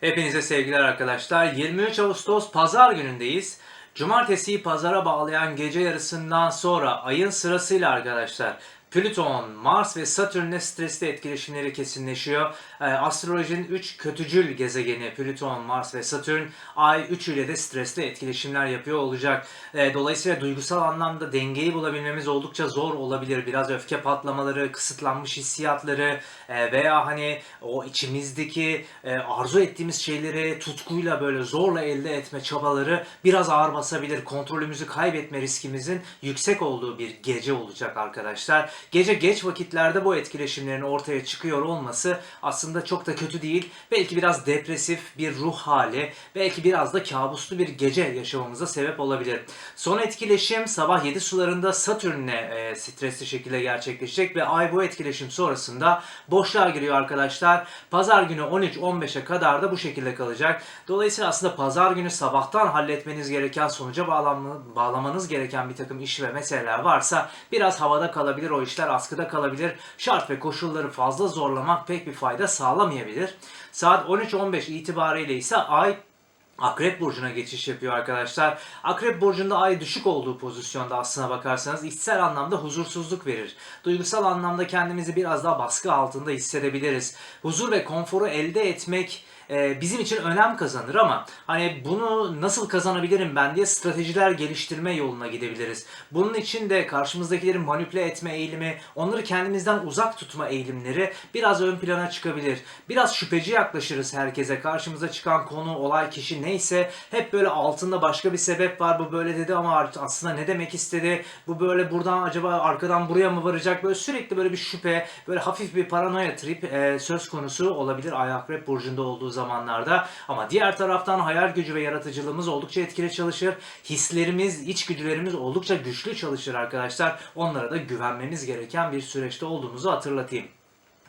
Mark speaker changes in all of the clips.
Speaker 1: Hepinize sevgiler arkadaşlar. 23 Ağustos Pazar günündeyiz. Cumartesiyi pazara bağlayan gece yarısından sonra ayın sırasıyla arkadaşlar Plüton, Mars ve Satürn'le stresli etkileşimleri kesinleşiyor. Ee, astrolojinin 3 kötücül gezegeni Plüton, Mars ve Satürn ay 3 ile de stresli etkileşimler yapıyor olacak. Ee, dolayısıyla duygusal anlamda dengeyi bulabilmemiz oldukça zor olabilir. Biraz öfke patlamaları, kısıtlanmış hissiyatları e, veya hani o içimizdeki e, arzu ettiğimiz şeyleri tutkuyla böyle zorla elde etme çabaları biraz ağır basabilir. Kontrolümüzü kaybetme riskimizin yüksek olduğu bir gece olacak arkadaşlar. Gece geç vakitlerde bu etkileşimlerin ortaya çıkıyor olması aslında çok da kötü değil. Belki biraz depresif bir ruh hali, belki biraz da kabuslu bir gece yaşamamıza sebep olabilir. Son etkileşim sabah 7 sularında Satürn'le e, stresli şekilde gerçekleşecek ve ay bu etkileşim sonrasında boşluğa giriyor arkadaşlar. Pazar günü 13-15'e kadar da bu şekilde kalacak. Dolayısıyla aslında pazar günü sabahtan halletmeniz gereken sonuca bağlamanız gereken bir takım iş ve meseleler varsa biraz havada kalabilir, o işler askıda kalabilir. Şart ve koşulları fazla zorlamak pek bir fayda sağlamayabilir. Saat 13-15 itibariyle ise ay Akrep burcuna geçiş yapıyor arkadaşlar. Akrep burcunda ay düşük olduğu pozisyonda aslına bakarsanız içsel anlamda huzursuzluk verir. Duygusal anlamda kendimizi biraz daha baskı altında hissedebiliriz. Huzur ve konforu elde etmek e, bizim için önem kazanır ama hani bunu nasıl kazanabilirim ben diye stratejiler geliştirme yoluna gidebiliriz. Bunun için de karşımızdakileri manipüle etme eğilimi, onları kendimizden uzak tutma eğilimleri biraz ön plana çıkabilir. Biraz şüpheci yaklaşırız herkese. Karşımıza çıkan konu, olay, kişi neyse hep böyle altında başka bir sebep var. Bu böyle dedi ama aslında ne demek istedi? Bu böyle buradan acaba arkadan buraya mı varacak? Böyle sürekli böyle bir şüphe, böyle hafif bir paranoya trip e, söz konusu olabilir Ay Akrep burcunda olduğu zamanlarda. Ama diğer taraftan hayal gücü ve yaratıcılığımız oldukça etkili çalışır. Hislerimiz, içgüdülerimiz oldukça güçlü çalışır arkadaşlar. Onlara da güvenmemiz gereken bir süreçte olduğumuzu hatırlatayım.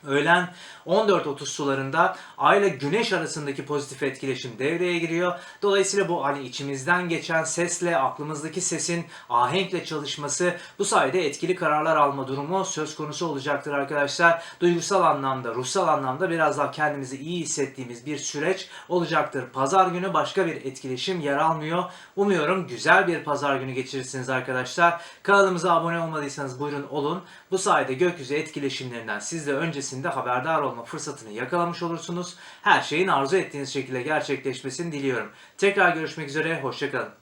Speaker 1: Öğlen 14.30 sularında Ay ile Güneş arasındaki pozitif etkileşim devreye giriyor. Dolayısıyla bu hani içimizden geçen sesle, aklımızdaki sesin ahenkle çalışması bu sayede etkili kararlar alma durumu söz konusu olacaktır arkadaşlar. Duygusal anlamda, ruhsal anlamda biraz daha kendimizi iyi hissettiğimiz bir süreç olacaktır. Pazar günü başka bir etkileşim yer almıyor. Umuyorum güzel bir pazar günü geçirirsiniz arkadaşlar. Kanalımıza abone olmadıysanız buyurun olun. Bu sayede gökyüzü etkileşimlerinden siz de öncesinde haberdar olma fırsatını yakalamış olursunuz. Her şeyin arzu ettiğiniz şekilde gerçekleşmesini diliyorum. Tekrar görüşmek üzere, hoşçakalın.